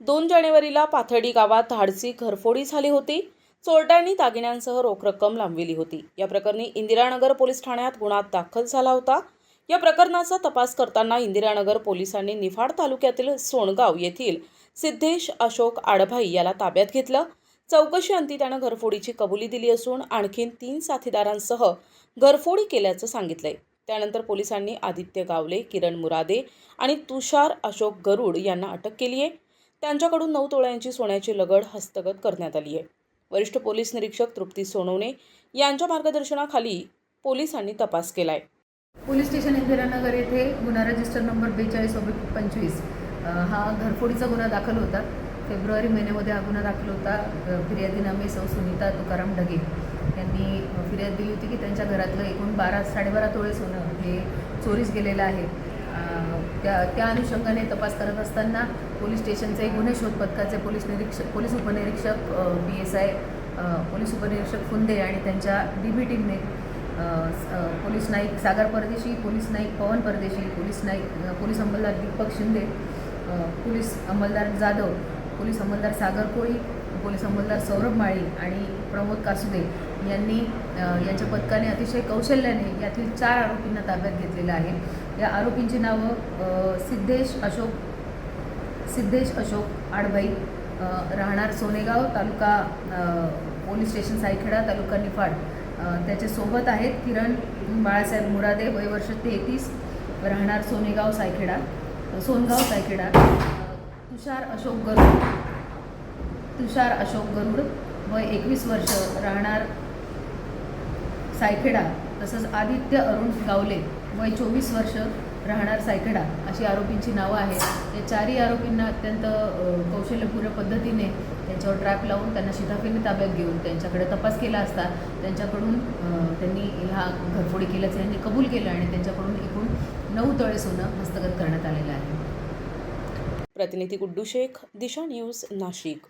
दोन जानेवारीला पाथर्डी गावात धाडसी घरफोडी झाली होती. चोरट्यांनी दागिन्यांसह रोख रक्कम लांबविली होती. या प्रकरणी इंदिरानगर पोलीस ठाण्यात गुन्हा दाखल झाला होता. या प्रकरणाचा तपास करताना इंदिरानगर पोलिसांनी निफाड तालुक्यातील सोनगाव येथील सिद्धेश अशोक आडभाई याला ताब्यात घेतलं. चौकशी अंती त्यानं घरफोडीची कबुली दिली असून आणखीन तीन साथीदारांसह घरफोडी केल्याचं सांगितलंय. त्यानंतर पोलिसांनी आदित्य गावले किरण मुरादे आणि तुषार अशोक गरुड यांना अटक केली आहे त्यांच्याकडून नऊ तोळ्यांची सोन्याची लगड हस्तगत करण्यात आली आहे. वरिष्ठ पोलीस निरीक्षक तृप्ती सोनवणे यांच्या मार्गदर्शनाखाली पोलिसांनी तपास केलाय. पोलीस स्टेशन इंदिरानगर येथे गुन्हा रजिस्टर नंबर बेचाळीस पंचवीस हा घरफोडीचा गुन्हा दाखल होता. फेब्रुवारी महिन्यामध्ये हा गुन्हा दाखल होता. अ, फिर्यादी नामे सौ सुनीता तुकाराम ढगे यांनी फिर्याद दिली होती की त्यांच्या घरातलं एकूण बारा साडेबारा तोळे सोनं हे चोरीस गेलेलं आहे. त्या त्या अनुषंगाने तपास करत असताना पोलीस स्टेशनचे गुन्हे शोध पथकाचे पोलीस निरीक्षक पोलीस उपनिरीक्षक पी एस आय पोलीस उपनिरीक्षक फुंदे आणि त्यांच्या डी बी टीमने पोलीस नाईक सागर परदेशी police Naik Pavan Pardeshi police Naik police अंमलदार Deepak Shinde police अंमलदार जाधव पोलीस अंमलदार सागर कोळी पोलीस अंमलदार सौरभ माळी आणि प्रमोद कासुदे यांनी यांच्या पथकाने अतिशय कौशल्याने यातील चार आरोपींना ताब्यात घेतलेलं आहे. या आरोपींची नावं सिद्धेश अशोक सिद्धेश अशोक आडभाई राहणार सोनेगाव तालुका पोलीस स्टेशन सायखेडा तालुका निफाड. त्याच्यासोबत आहेत किरण बाळासाहेब मुरादे वय वर्ष तेहतीस राहणार सोनेगाव सायखेडा सोनगाव सायखेडा तुषार अशोक गरुड तुषार अशोक गरुड वय एकवीस वर्ष राहणार सायखेडा तसंच आदित्य अरुण गावले वय चोवीस वर्ष राहणार सायखेडा अशी आरोपींची नावं आहेत. या चारही आरोपींना अत्यंत कौशल्यपूर्ण पद्धतीने त्यांच्यावर ट्रॅप लावून त्यांना शिताफीने ताब्यात घेऊन त्यांच्याकडे तपास केला असता त्यांच्याकडून त्यांनी ह्या घरफोडी केल्याचं यांनी कबूल केलं आणि त्यांच्याकडून एकूण नऊ तळे सोनं हस्तगत करण्यात आलेलं आहे. प्रतिनिधी गुड्डू शेख दिशा न्यूज नाशिक.